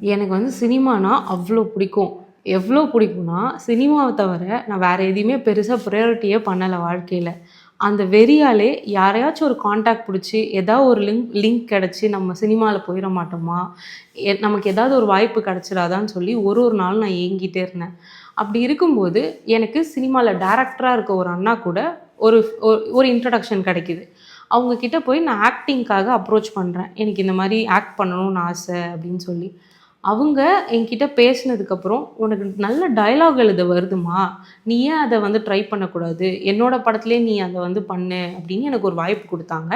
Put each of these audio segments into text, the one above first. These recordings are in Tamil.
எனக்கு வந்து சினிமானா அவ்வளோ பிடிக்கும். எவ்வளோ பிடிக்கும்னா சினிமாவை தவிர நான் வேறு எதையுமே பெருசாக ப்ரையாரிட்டியே பண்ணலை வாழ்க்கையில். அந்த வெறியாலே யாரையாச்சும் ஒரு காண்டாக்ட் பிடிச்சி ஏதாவது ஒரு லிங்க் லிங்க் கிடச்சி நம்ம சினிமாவில் போயிட மாட்டோமா? எ- நமக்கு ஏதாவது ஒரு வாய்ப்பு கிடச்சிடாதான்னு சொல்லி ஒரு ஒரு நாளும் நான் ஏங்கிட்டே இருந்தேன். அப்படி இருக்கும்போது எனக்கு சினிமாவில் டேரக்டராக இருக்க ஒரு அண்ணா கூட ஒரு ஒரு- ஒரு இன்ட்ரடக்ஷன் கிடைக்கிது. அவங்கக்கிட்ட போய் நான் ஆக்டிங்க்காக அப்ரோச் பண்ணுறேன் எனக்கு இந்த மாதிரி ஆக்ட் பண்ணணும்னு ஆசை அப்படின்னு சொல்லி. அவங்க என்கிட்ட பேசினதுக்கப்புறம் உனக்கு நல்ல டயலாக் எழுத வருதுமா? நீ ஏன் அதை வந்து ட்ரை பண்ணக்கூடாது? என்னோட படத்துலேயே நீ அதை வந்து பண்ணு அப்படின்னு எனக்கு ஒரு வாய்ப்பு கொடுத்தாங்க.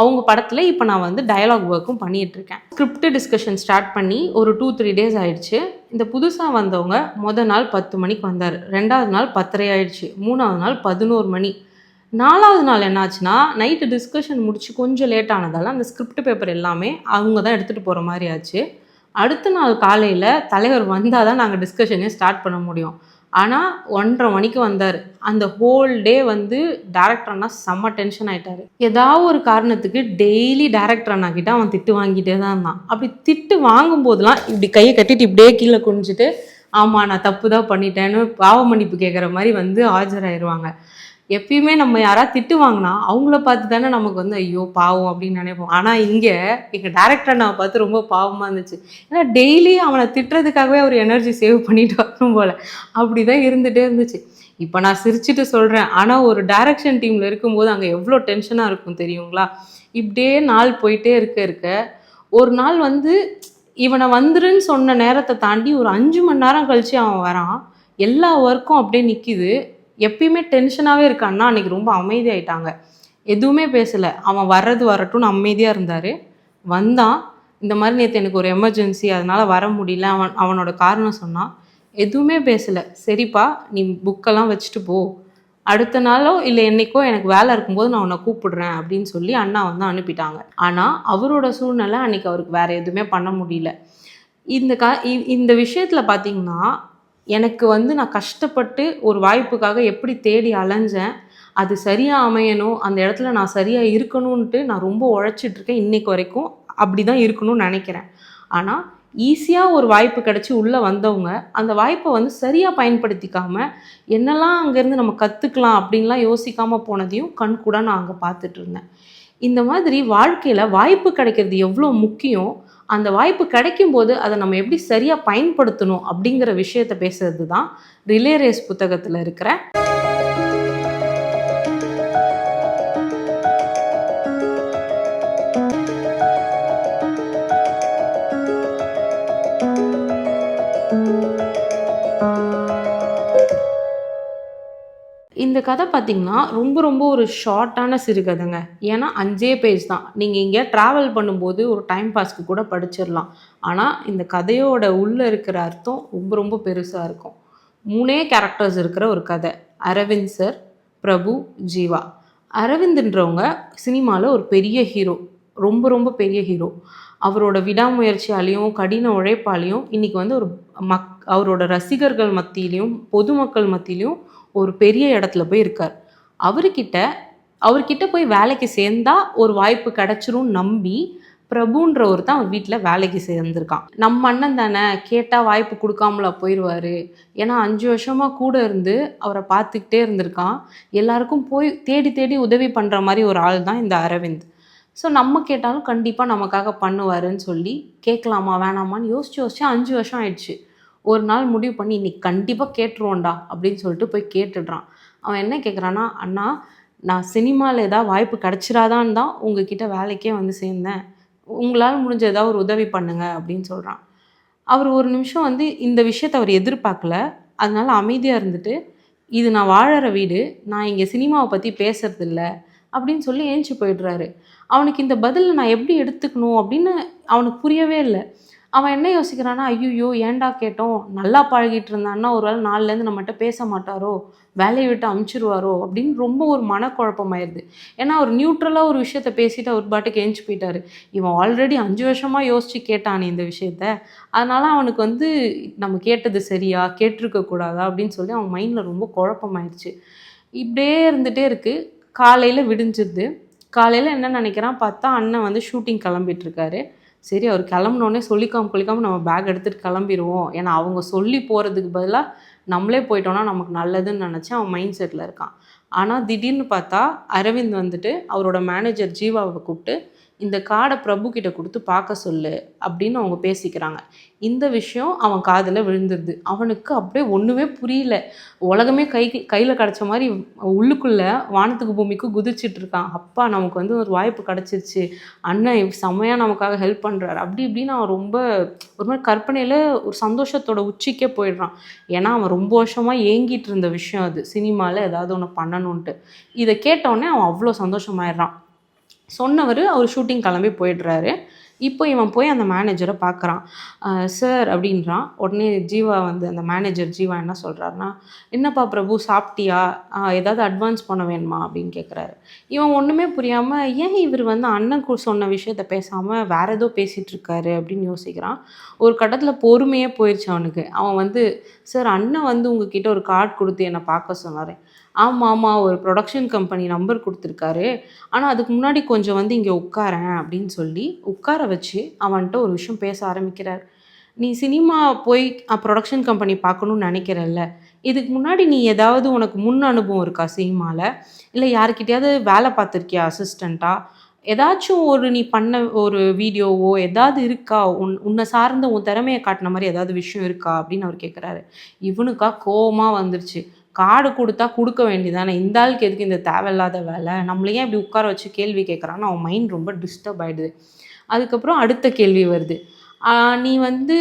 அவங்க படத்தில் இப்போ நான் வந்து டயலாக் ஒர்க்கும் பண்ணிட்டு இருக்கேன் ஸ்கிரிப்ட் டிஸ்கஷன் ஸ்டார்ட் பண்ணி ஒரு டூ த்ரீ டேஸ் ஆயிடுச்சு. இந்த புதுசாக வந்தவங்க முத நாள் பத்து மணிக்கு வந்தார். ரெண்டாவது நாள் பத்தரை ஆயிடுச்சு. மூணாவது நாள் பதினோரு மணி. நாலாவது நாள் என்னாச்சுன்னா நைட்டு டிஸ்கஷன் முடிச்சு கொஞ்சம் லேட் ஆனதால அந்த ஸ்கிரிப்ட் பேப்பர் எல்லாமே அவங்க தான் எடுத்துகிட்டு போகிற மாதிரி ஆச்சு. அடுத்த நாள் காலையில் தலைவர் வந்தால் தான் நாங்கள் டிஸ்கஷனே ஸ்டார்ட் பண்ண முடியும். ஆனால் ஒன்றரை மணிக்கு வந்தார். அந்த ஹோல் டே வந்து டேரக்டர் அண்ணா செம்ம டென்ஷன் ஆகிட்டார் ஏதாவது ஒரு காரணத்துக்கு டெய்லி டேரக்டர் அண்ணா கிட்ட அவன் திட்டு வாங்கிட்டே தான் இருந்தான். அப்படி திட்டு வாங்கும்போதெல்லாம் இப்படி கையை கட்டிட்டு இப்படியே கீழே குனிஞ்சிட்டு ஆமாம் நான் தப்பு தான் பண்ணிட்டேன்னு பாவ மன்னிப்பு கேட்குற மாதிரி வந்து ஆஜராயிருவாங்க. எப்பயுமே நம்ம யாராவது திட்டு வாங்கினா அவங்கள பார்த்து தானே நமக்கு வந்து ஐயோ பாவம் அப்படின்னு நினைப்போம். ஆனால் இங்கே எங்கள் டேரக்டர் நான் பார்த்து ரொம்ப பாவமாக இருந்துச்சு. ஏன்னா டெய்லி அவனை திட்டுறதுக்காகவே அவர் எனர்ஜி சேவ் பண்ணிட்டு வரணும் போல். அப்படி தான் இருந்துகிட்டே இருந்துச்சு. இப்போ நான் சிரிச்சுட்டு சொல்கிறேன் ஆனால் ஒரு டைரக்ஷன் டீமில் இருக்கும்போது அங்கே எவ்வளோ டென்ஷனாக இருக்கும் தெரியுங்களா? இப்படியே நாள் போயிட்டே இருக்க இருக்க ஒரு நாள் வந்து இவனை வந்துருன்னு சொன்ன நேரத்தை தாண்டி ஒரு அஞ்சு மணி நேரம் கழித்து அவன் வரான். எல்லா ஒர்க்கும் அப்படியே நிற்கிது எப்பயுமே டென்ஷனாகவே இருக்கான்னா அன்றைக்கி ரொம்ப அமைதியாயிட்டாங்க. எதுவுமே பேசலை. அவன் வர்றது வரட்டும்னு அமைதியாக இருந்தார். வந்தான். இந்த மாதிரி நேற்று எனக்கு ஒரு எமர்ஜென்சி அதனால் வர முடியல. அவன் அவனோட காரணம் சொன்னான். எதுவுமே பேசலை. சரிப்பா நீ புக்கெல்லாம் வச்சுட்டு போ. அடுத்த நாளோ இல்லை என்னைக்கோ எனக்கு வேலை இருக்கும்போது நான் உன்னை கூப்பிடுறேன் அப்படின்னு சொல்லி அண்ணா வந்து அனுப்பிட்டாங்க. ஆனால் அவரோட சூழ்நிலை அன்னைக்கு அவருக்கு வேற எதுவுமே பண்ண முடியல. இந்த கா இந்த விஷயத்தில் பார்த்தீங்கன்னா எனக்கு வந்து நான் கஷ்டப்பட்டு ஒரு வாய்ப்புக்காக எப்படி தேடி அலைஞ்சேன் அது சரியாக அமையணும் அந்த இடத்துல நான் சரியாக இருக்கணும்ன்ட்டு நான் ரொம்ப உழைச்சிட்ருக்கேன் இன்றைக்கு இன்னைக்கு வரைக்கும். அப்படி தான் இருக்கணும்னு நினைக்கிறேன். ஆனால் ஈஸியாக ஒரு வாய்ப்பு கிடச்சி உள்ளே வந்தவங்க அந்த வாய்ப்பை வந்து சரியாக பயன்படுத்திக்காமல் என்னெல்லாம் அங்கேருந்து நம்ம கற்றுக்கலாம் அப்படின்லாம் யோசிக்காமல் போனதையும் கண் கூட நான் அங்கே பார்த்துட்டு இருந்தேன். இந்த மாதிரி வாழ்க்கையில் வாய்ப்பு கிடைக்கிறது எவ்வளோ முக்கியம் அந்த வாய்ப்பு கிடைக்கும் போது அதை நம்ம எப்படி சரியாக பயன்படுத்தணும் அப்படிங்கிற விஷயத்தை பேசுறது தான் ரிலே ரேஸ் புத்தகத்தில் இருக்கிற இந்த கதை பார்த்திங்கன்னா ரொம்ப ரொம்ப ஒரு ஷார்ட்டான சிறுகதைங்க. ஏன்னா அஞ்சே பேஜ் தான். நீங்கள் இங்கே ட்ராவல் பண்ணும்போது ஒரு டைம் பாஸ்க்கு கூட படிச்சிடலாம் ஆனால் இந்த கதையோட உள்ளே இருக்கிற அர்த்தம் ரொம்ப ரொம்ப பெருசாக இருக்கும். மூணே கேரக்டர்ஸ் இருக்கிற ஒரு கதை. அரவிந்த் சார் பிரபு ஜீவா. அரவிந்த்ன்றவங்க சினிமாவில் ஒரு பெரிய ஹீரோ ரொம்ப ரொம்ப பெரிய ஹீரோ அவரோட விடாமுயற்சியாலையும் கடின உழைப்பாலையும் இன்றைக்கி வந்து ஒரு மக் அவரோட ரசிகர்கள் மத்தியிலையும் பொதுமக்கள் மத்தியிலையும் ஒரு பெரிய இடத்துல போய் இருக்கார். அவர்கிட்ட அவர்கிட்ட போய் வேலைக்கு சேர்ந்தா ஒரு வாய்ப்பு கிடைச்சிரும் நம்பி பிரபுன்றவர் தான் அவர் வீட்டில் வேலைக்கு சேர்ந்துருக்கான். நம்ம அண்ணன் தானே கேட்டால் வாய்ப்பு கொடுக்காமல போயிடுவாரு ஏன்னா அஞ்சு வருஷமாக கூட இருந்து அவரை பார்த்துக்கிட்டே இருந்திருக்கான். எல்லாருக்கும் போய் தேடி தேடி உதவி பண்ணுற மாதிரி ஒரு ஆள் தான் இந்த அரவிந்த். ஸோ நம்ம கேட்டாலும் கண்டிப்பாக நமக்காக பண்ணுவாருன்னு சொல்லி கேட்கலாமா வேணாமான்னு யோசிச்சு யோசிச்சு அஞ்சு வருஷம் ஆயிடுச்சு. ஒரு நாள் முடிவு பண்ணி இன்னைக்கு கண்டிப்பாக கேட்டுருவோண்டா அப்படின்னு சொல்லிட்டு போய் கேட்டுடுறான். அவன் என்ன கேட்குறான்னா அண்ணா நான் சினிமாவில் ஏதாவது வாய்ப்பு கிடச்சிராதான்னு தான் உங்ககிட்ட வேலைக்கே வந்து சேர்ந்தேன். உங்களால் முடிஞ்ச ஏதாவது ஒரு உதவி பண்ணுங்க அப்படின்னு சொல்கிறான் அவர் ஒரு நிமிஷம் வந்து இந்த விஷயத்தை அவர் எதிர்பார்க்கல. அதனால் அமைதியாக இருந்துட்டு இது நான் வாழற வீடு நான் இங்கே சினிமாவை பற்றி பேசுறதில்ல அப்படின்னு சொல்லி ஏஞ்சி போயிடுறாரு. அவனுக்கு இந்த பதில் நான் எப்படி எடுத்துக்கணும் அப்படின்னு அவனுக்கு புரியவே இல்லை. அவன் என்ன யோசிக்கிறான்னா ஐயோ ஏன்டா கேட்டோம்? நல்லா பழகிட்டு இருந்தான்னா ஒரு வேளை நாலுலேருந்து நம்மகிட்ட பேச மாட்டாரோ? வேலையை விட்டு அமுச்சிருவாரோ? அப்படின்னு ரொம்ப ஒரு மனக்குழப்பமாயிருது. ஏன்னா அவர் நியூட்ரலாக ஒரு விஷயத்த பேசிட்டு அவர் பாட்டுக்கு ஏஞ்சி போயிட்டாரு. இவன் ஆல்ரெடி அஞ்சு வருஷமாக யோசிச்சு கேட்டானே இந்த விஷயத்த. அதனால அவனுக்கு வந்து நம்ம கேட்டது சரியா? கேட்டிருக்கக்கூடாதா அப்படின்னு சொல்லி அவன் மைண்டில் ரொம்ப குழப்பமாயிருச்சு. இப்படியே இருந்துகிட்டே இருக்குது காலையில் விடிஞ்சிருது. காலையில் என்ன நினைக்கிறான்? பார்த்தா அண்ணன் வந்து ஷூட்டிங் கிளம்பிட்டு இருக்காரு சரி அவர் கிளம்புனோடனே சொல்லிக்காம கொள்ளிக்காம நம்ம பேக் எடுத்துகிட்டு கிளம்பிடுவோம் ஏன்னா அவங்க சொல்லி போகிறதுக்கு பதிலாக நம்மளே போயிட்டோன்னா நமக்கு நல்லதுன்னு நினச்சி அவன் மைண்ட் செட்டில் இருக்கான். ஆனால் திடீர்னு பார்த்தா அரவிந்த் வந்துட்டு அவரோட மேனேஜர் ஜீவாவை கூப்பிட்டு இந்த கார்டை பிரபு கிட்ட கொடுத்து பார்க்க சொல்லு அப்படின்னு அவங்க பேசிக்கிறாங்க. இந்த விஷயம் அவன் காதில் விழுந்துருது. அவனுக்கு அப்படியே ஒன்றுமே புரியல. உலகமே கை கையில் கிடச்ச மாதிரி உள்ளுக்குள்ளே வானத்துக்கு பூமிக்கு குதிச்சுட்டு இருக்கான். அப்பா நமக்கு வந்து ஒரு வாய்ப்பு கிடச்சிருச்சு. அண்ணன் செம்மையாக நமக்காக ஹெல்ப் பண்ணுறாரு அப்படி இப்படின்னு அவன் ரொம்ப ஒரு மாதிரி கற்பனையில் ஒரு சந்தோஷத்தோட உச்சிக்கே போயிடுறான். ஏன்னா அவன் ரொம்ப வருஷமாக ஏங்கிட்டு இருந்த விஷயம் அது. சினிமாவில் ஏதாவது ஒன்று பண்ணணுன்ட்டு இதை கேட்டவுடனே அவன் அவ்வளோ சந்தோஷமாயிடுறான். சொன்னவர் அவர் ஷூட்டிங் கிளம்பி போயிடுறாரு. இப்போ இவன் போய் அந்த மேனேஜரை பார்க்குறான் சார் அப்படின்றான். உடனே ஜீவா வந்து அந்த மேனேஜர் ஜீவா என்ன சொல்கிறாருன்னா என்னப்பா பிரபு சாப்பிட்டியா? ஏதாவது அட்வான்ஸ் பண்ண வேணுமா? அப்படின்னு கேட்குறாரு இவன் ஒன்றுமே புரியாமல் ஏன் இவர் வந்து அண்ணன் சொன்ன விஷயத்த பேசாமல் வேற ஏதோ பேசிகிட்டு இருக்காரு? அப்படின்னு யோசிக்கிறான். ஒரு கட்டத்தில் பொறுமையே போயிடுச்சு அவனுக்கு. அவன் வந்து சார் அண்ணன் வந்து உங்ககிட்ட ஒரு கார்டு கொடுத்து என்னை பார்க்க சொன்னார். ஆமாம் ஆமாம் ஒரு ப்ரொடக்ஷன் கம்பெனி நம்பர் கொடுத்துருக்காரு. ஆனால் அதுக்கு முன்னாடி கொஞ்சம் வந்து இங்கே உட்காரேன் அப்படின்னு சொல்லி உட்கார வச்சு அவன்கிட்ட ஒரு விஷயம் பேச ஆரம்பிக்கிறார். நீ சினிமா போய் ப்ரொடக்ஷன் கம்பெனி பார்க்கணுன்னு நினைக்கிறல்ல. இதுக்கு முன்னாடி நீ ஏதாவது உனக்கு முன் அனுபவம் இருக்கா சினிமாவில் இல்லை யாருக்கிட்டையாவது வேலை பார்த்துருக்கியா அசிஸ்டண்ட்டாக ஏதாச்சும் ஒரு நீ பண்ண ஒரு வீடியோவோ ஏதாவது இருக்கா? உன் உன்னை சார்ந்த உன் திறமையை காட்டின மாதிரி ஏதாவது விஷயம் இருக்கா? அப்படின்னு அவர் கேட்குறாரு இவனுக்கா கோபமாக வந்துருச்சு. கார்டு கொடுத்தா கொடுக்க வேண்டியதானே இந்த ஆளுக்கு எதுக்கு இந்த தேவையில்லாத வேலை? நம்மள ஏன் இப்படி உட்கார வச்சு கேள்வி கேட்குறான்னு அவன் மைண்ட் ரொம்ப டிஸ்டர்ப் ஆகிடுது அதுக்கப்புறம் அடுத்த கேள்வி வருது. நீ வந்து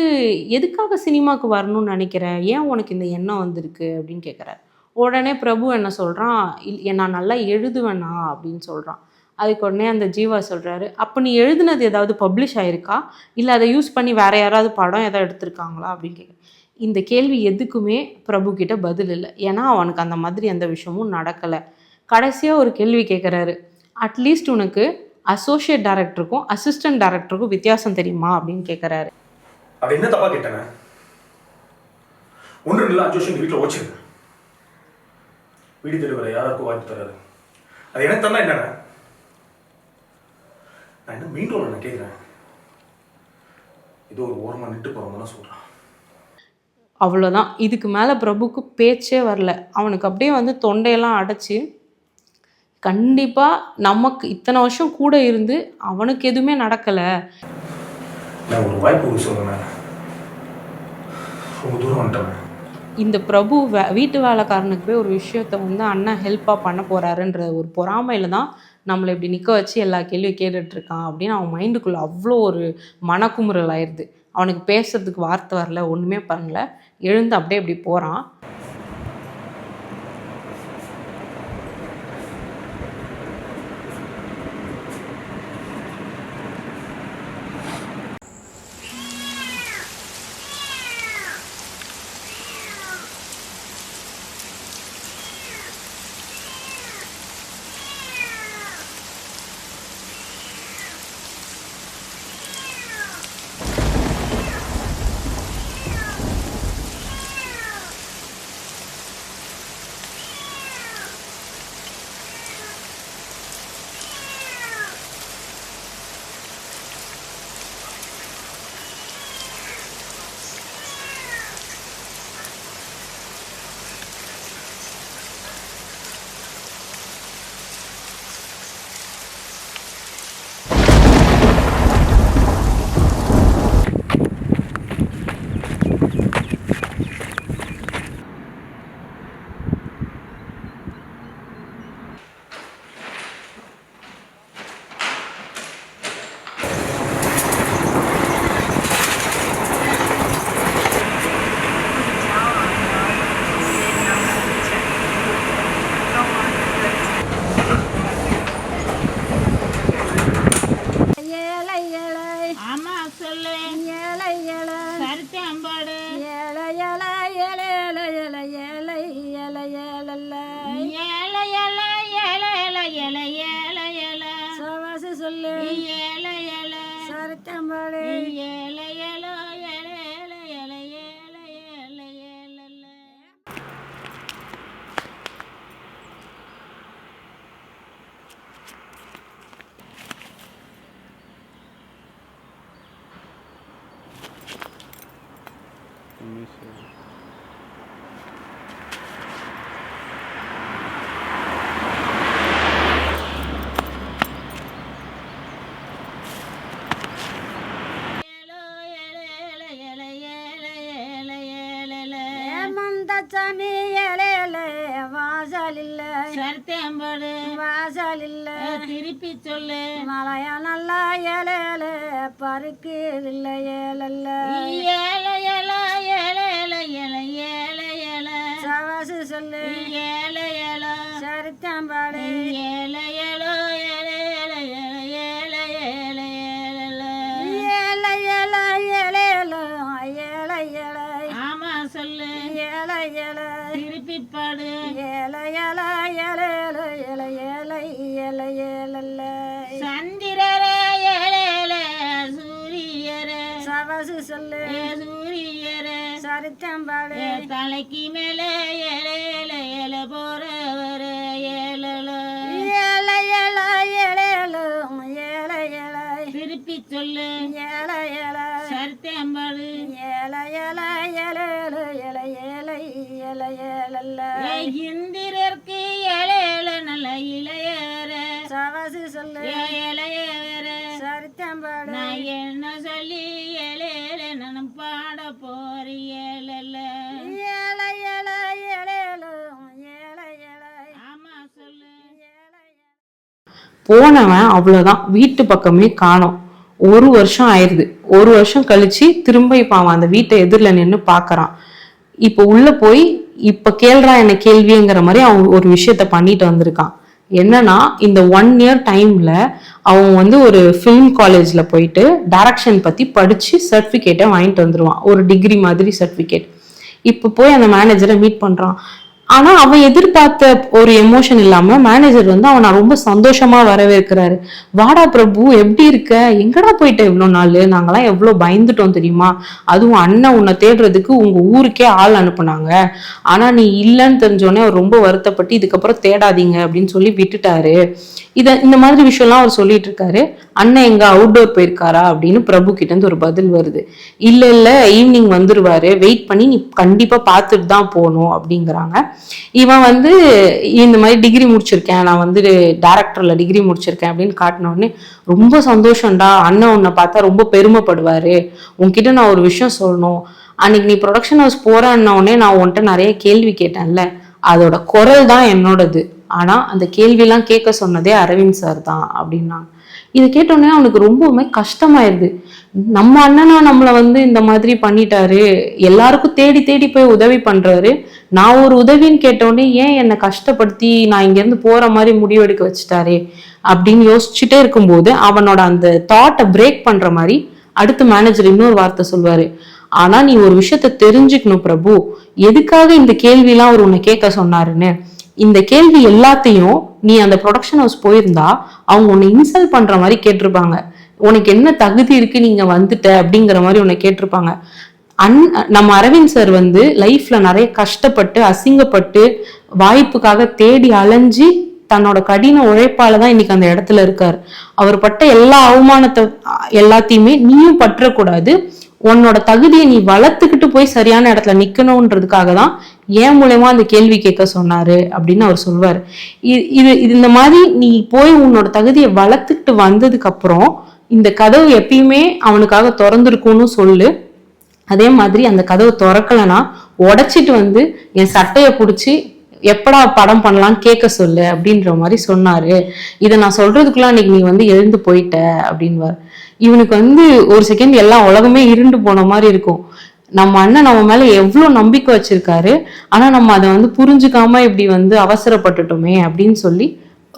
எதுக்காக சினிமாவுக்கு வரணும்னு நினைக்கிற? ஏன் உனக்கு இந்த எண்ணம் வந்திருக்கு? அப்படின்னு கேட்குறாரு உடனே பிரபு என்ன சொல்கிறான் இல் நான் நல்லா எழுதுவேனா? அப்படின்னு சொல்கிறான் அதுக்கு உடனே அந்த ஜீவா சொல்கிறாரு அப்போ நீ எழுதுனது ஏதாவது பப்ளிஷ் ஆயிருக்கா? இல்லை அதை யூஸ் பண்ணி வேறு யாராவது படம் எதாவது எடுத்திருக்காங்களா? அப்படின்னு கேட்குறேன் இந்த கேள்வி எதுக்குமே பிரபு கிட்ட பதில் இல்லை. ஏன்னா அவனுக்கு அந்த மாதிரி எந்த விஷயமும் நடக்கலை. கடைசியாக ஒரு கேள்வி கேட்குறாரு அட்லீஸ்ட் உனக்கு அசோசியேட் டைரக்டருக்கும் அசிஸ்டன்ட் டைரக்டருக்கும் வித்தியாசம் தெரியுமா? அப்படின்னு கேட்குறாரு அப்படி என்ன தப்பா கேட்டேன் ஒன்று இல்லை அஞ்சு வருஷம் வீட்டில் வச்சிருக்கேன் வீடு தேடி வர யாருக்கும் வாய்ப்பு தராது. அது எனக்கு தந்தா என்னண்ணே நான் என்ன மீண்டும் நான் கேட்குறேன் ஏதோ ஒரு ஓரமாக நிட்டு போகிறவங்க தான் சொல்கிறேன் அவ்வளோதான் இதுக்கு மேலே பிரபுக்கு பேச்சே வரல. அவனுக்கு அப்படியே வந்து தொண்டையெல்லாம் அடைச்சி கண்டிப்பாக நமக்கு இத்தனை வருஷம் கூட இருந்து அவனுக்கு எதுவுமே நடக்கலை. நான் ஒரு வாய்ப்பு சொல்கிறேன் ரொம்ப தூரம் வந்துட்டேன் இந்த பிரபு வே வீட்டு வேலைக்காரனுக்கு போய் ஒரு விஷயத்த வந்து அண்ணன் ஹெல்ப்பாக பண்ண போகிறாருன்ற ஒரு பொறாமையில் தான் நம்மளை இப்படி நிற்க வச்சு எல்லா கேள்வியும் கேட்டுட்டு இருக்கான் அப்படின்னு அவன் மைண்டுக்குள்ளே அவ்வளோ ஒரு மனக்குமுறல் ஆயிடுது அவனுக்கு பேசுறதுக்கு வார்த்தை வரல ஒன்றுமே பண்ணல. எழுந்து அப்படியே இப்படி போகிறான் சவசு சொல்லு. ஏல ஏல சரித்தம்பாடு ஏல ஏல ஏல ஏல ஏல ஏல ஏல ஏல ஏல ஏல ஏலேல ஏல ஏல ஆமா சொல்லு. ஏல ஏல திருப்பி பாடு. ஏல ஏல ஏலேல ஏல ஏல ஏல ஏலல்ல சந்திரரே ஏலேல சூரியரே. சவசு சொல்லு. சூரியரே. சரித்தம்பாடு ஏ தலைக்கு மேலே ஏலேல ஏல போறவர ஏலல ஏல ஏல ஏலேல ஏல ஏல திருப்பி சொல்லு ஏல ஏல சரித்தேம்படு ஏல ஏல ஏல ஏல ஏல இந்திரருக்கு போனவன் அவ்வளோதான் வீட்டு பக்கமே காணும். ஒரு வருஷம் ஆயிடுது ஒரு வருஷம் கழிச்சு திரும்ப இப்போ அவன் அந்த வீட்டை எதிரில் நின்று பார்க்குறான் இப்போ உள்ள போய் இப்போ கேள்றா என்ன கேள்விங்கிற மாதிரி அவன் ஒரு விஷயத்த பண்ணிட்டு வந்திருக்கான். என்னன்னா இந்த ஒன் இயர் டைம்ல அவன் வந்து ஒரு ஃபிலிம் காலேஜ்ல போயிட்டு டைரக்ஷன் பத்தி படிச்சு சர்டிஃபிகேட்டை வாங்கிட்டு வந்துருவான். ஒரு டிகிரி மாதிரி சர்டிஃபிகேட் இப்போ போய் அந்த மேனேஜரை மீட் பண்றான். ஆனா அவன் எதிர்பார்த்த ஒரு எமோஷன் இல்லாம மேனேஜர் வந்து அவனை ரொம்ப சந்தோஷமா வரவேற்கிறாரு. வாடா பிரபு எப்படி இருக்க? எங்கடா போயிட்ட இவ்வளோ நாள்? நாங்களாம் எவ்வளோ பயந்துட்டோம் தெரியுமா? அதுவும் அண்ணன் உன்னை தேடுறதுக்கு உங்க ஊருக்கே ஆள் அனுப்புனாங்க. ஆனா நீ இல்லைன்னு தெரிஞ்சோடனே அவர் ரொம்ப வருத்தப்பட்டு இதுக்கப்புறம் தேடாதீங்க அப்படின்னு சொல்லி விட்டுட்டாரு. இத இந்த மாதிரி விஷயம்லாம் அவர் சொல்லிட்டு இருக்காரு. அண்ணன் எங்க அவுட்டோர் போயிருக்காரா அப்படின்னு பிரபு கிட்ட இருந்து ஒரு பதில் வருது. இல்ல இல்ல ஈவினிங் வந்துருவாரு. வெயிட் பண்ணி நீ கண்டிப்பா பார்த்துட்டு தான் போகணும் அப்படிங்கிறாங்க. இவன் வந்து இந்த மாதிரி டிகிரி முடிச்சிருக்கேன் நான் வந்து டேரக்டர்ல டிகிரி முடிச்சிருக்கேன் அப்படின்னு காட்டின உடனே ரொம்ப சந்தோஷம்டா அண்ணன் உன்னை பார்த்தா ரொம்ப பெருமைப்படுவாரு. உன்கிட்ட நான் ஒரு விஷயம் சொல்லணும். அன்னைக்கு நீ ப்ரொடக்ஷன் ஹவுஸ் போறேன்ன உடனே நான் உன்கிட்ட நிறைய கேள்வி கேட்டேன்ல. அதோட குரல் தான் என்னோடது. ஆனா அந்த கேள்வியெல்லாம் கேட்க சொன்னதே அரவிந்த் சார் தான் அப்படின்னாங்க. இதை கேட்டோடனே அவனுக்கு ரொம்பவுமே கஷ்டமாயிருது. நம்ம அண்ணனா நம்மளை வந்து இந்த மாதிரி பண்ணிட்டாரு எல்லாருக்கும் தேடி தேடி போய் உதவி பண்றாரு. நான் ஒரு உதவின்னு கேட்டோடனே ஏன் என்னை கஷ்டப்படுத்தி நான் இங்கேருந்து போற மாதிரி முடிவெடுக்க வச்சுட்டாரே அப்படின்னு யோசிச்சுட்டே இருக்கும்போது அவனோட அந்த தாட்டை பிரேக் பண்ற மாதிரி அடுத்த மேனேஜர் இன்னொரு வார்த்தை சொல்வாரு. ஆனா நீ ஒரு விஷயத்த தெரிஞ்சுக்கணும் பிரபு. எதுக்காக இந்த கேள்வியெல்லாம் அவர் உன்னை கேட்க சொன்னாருன்னு? இந்த கேள்வி எல்லாத்தையும் நீ அந்த ப்ரொடக்ஷன் ஹவுஸ் போயிருந்தா அவங்க உன்னை இன்சல்ட் பண்ற மாதிரி கேட்டிருப்பாங்க. உனக்கு என்ன தகுதி இருக்கு நீங்க வந்துட்ட அப்படிங்கிற மாதிரி உன்னை கேட்டிருப்பாங்க. அன் நம்ம அரவிந்த் சார் வந்து லைஃப்ல நிறைய கஷ்டப்பட்டு அசிங்கப்பட்டு வாய்ப்புக்காக தேடி அலைஞ்சு தன்னோட கடின உழைப்பால தான் இன்னைக்கு அந்த இடத்துல இருக்காரு. அவர் பட்ட எல்லா அவமானத்தை எல்லாத்தையுமே நீயும் பற்றக்கூடாது. உன்னோட தகுதியை நீ வளர்த்துக்கிட்டு போய் சரியான இடத்துல நிக்கணும்ன்றதுக்காக தான் ஏன் மூலயமா அந்த கேள்வி கேட்க சொன்னாரு அப்படின்னு அவர் சொல்வார். இது இது இது இந்த மாதிரி நீ போய் உன்னோட தகுதியை வளர்த்துக்கிட்டு வந்ததுக்கு அப்புறம் இந்த கதவு எப்பயுமே அவனுக்காக திறந்துருக்கும்னு சொல்லு. அதே மாதிரி அந்த கதவு திறக்கலைன்னா உடைச்சிட்டு வந்து என் சட்டையை பிடிச்சி எப்படா படம் பண்ணலாம்னு கேட்க சொல்லு அப்படின்ற மாதிரி சொன்னாரு. இதை நான் சொல்றதுக்குள்ள அன்னைக்கு நீ வந்து எழுந்து போயிட்ட அப்படின்வார். இவனுக்கு வந்து ஒரு செகண்ட் எல்லா உலகமே இருண்டு போன மாதிரி இருக்கும். நம்ம அண்ணன் நம்ம மேல எவ்வளவு நம்பிக்கை வச்சிருக்காரு ஆனா நம்ம அதை வந்து புரிஞ்சுக்காம இப்படி வந்து அவசரப்பட்டுட்டோமே அப்படின்னு சொல்லி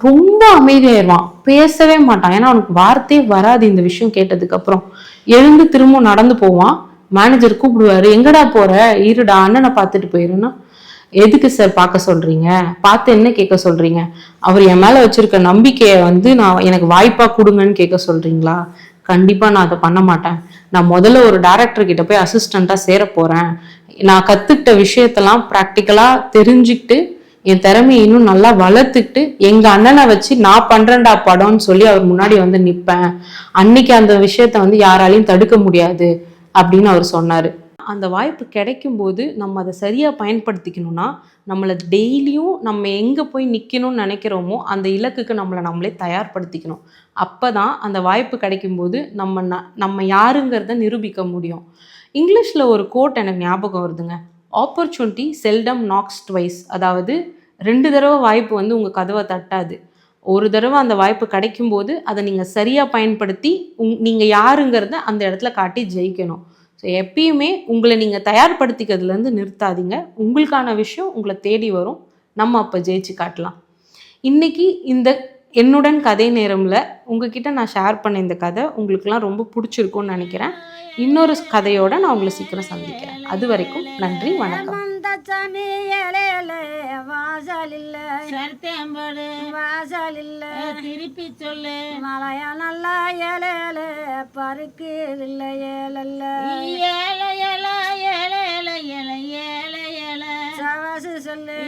ரொம்ப அமைதியாயிருவான் பேசவே மாட்டான். ஏன்னா அவனுக்கு வார்த்தையே வராது இந்த விஷயம் கேட்டதுக்கு அப்புறம். எழுந்து திரும்ப நடந்து போவான். மேனேஜர் கூப்பிடுவாரு எங்கடா போற? இருடா அண்ணனை பார்த்துட்டு போயிருன்னா? எதுக்கு சார் பார்க்க சொல்றீங்க? பார்த்து என்ன கேட்க சொல்றீங்க? அவர் என் மேல வச்சிருக்க நம்பிக்கையை வந்து நான் எனக்கு வாய்ப்பா கொடுங்கன்னு கேட்க சொல்றீங்களா? கண்டிப்பா நான் அதை பண்ண மாட்டேன். நான் முதல்ல ஒரு டைரக்டர் கிட்ட போய் அசிஸ்டண்ட்டாக சேர போகிறேன் நான் கற்றுக்கிட்ட விஷயத்தெல்லாம் ப்ராக்டிக்கலாக தெரிஞ்சுக்கிட்டு என் திறமையை இன்னும் நல்லா வளர்த்துக்கிட்டு எங்க அண்ணனை வச்சு நான் பண்றேன்டா படம்னு சொல்லி அவர் முன்னாடி வந்து நிப்பேன். அன்னைக்கு அந்த விஷயத்த வந்து யாராலையும் தடுக்க முடியாது அப்படின்னு அவர் சொன்னாரு. அந்த வாய்ப்பு கிடைக்கும்போது நம்ம அதை சரியாக பயன்படுத்திக்கணும்னா நம்மளை டெய்லியும் நம்ம எங்கே போய் நிற்கணும்னு நினைக்கிறோமோ அந்த இலக்குக்கு நம்மளை நம்மளே தயார்படுத்திக்கணும். அப்போ தான் அந்த வாய்ப்பு கிடைக்கும்போது நம்ம ந நம்ம யாருங்கிறத நிரூபிக்க முடியும். இங்கிலீஷில் ஒரு கோட் எனக்கு ஞாபகம் வருதுங்க. ஆப்பர்ச்சுனிட்டி செல்டம் நாக்ஸ் ட்வைஸ் அதாவது ரெண்டு தடவை வாய்ப்பு வந்து உங்கள் கதவை தட்டாது. ஒரு தடவை அந்த வாய்ப்பு கிடைக்கும்போது அதை நீங்கள் சரியாக பயன்படுத்தி உங் நீங்கள் யாருங்கிறத அந்த இடத்துல காட்டி ஜெயிக்கணும். ஸோ எப்பயுமே உங்களை நீங்கள் தயார்படுத்திக்கிறதுலேருந்து நிறுத்தாதீங்க. உங்களுக்கான விஷயம் உங்களை தேடி வரும். நம்ம அப்போ ஜெயிச்சு காட்டலாம். இன்றைக்கி இந்த என்னுடன் கதை நேரமில் உங்ககிட்ட நான் ஷேர் பண்ண இந்த கதை உங்களுக்குலாம் ரொம்ப பிடிச்சிருக்கும்னு நினைக்கிறேன். இன்னொரு கதையோடு நான் உங்களை சீக்கிரம் சந்திக்கிறேன். அது வரைக்கும் நன்றி வணக்கம். மந்தச்சாமி ஏலேலே வாசல் இல்ல. சரித்தேம்படு. வாசல் இல்ல. திருப்பி சொல்லு. மலையா நல்லா ஏலேலே பருக்கு இல்ல ஏலல்ல. ஏல ஏல ஏல ஏல ஏல ஏல ஏல சவசு சொல்லு.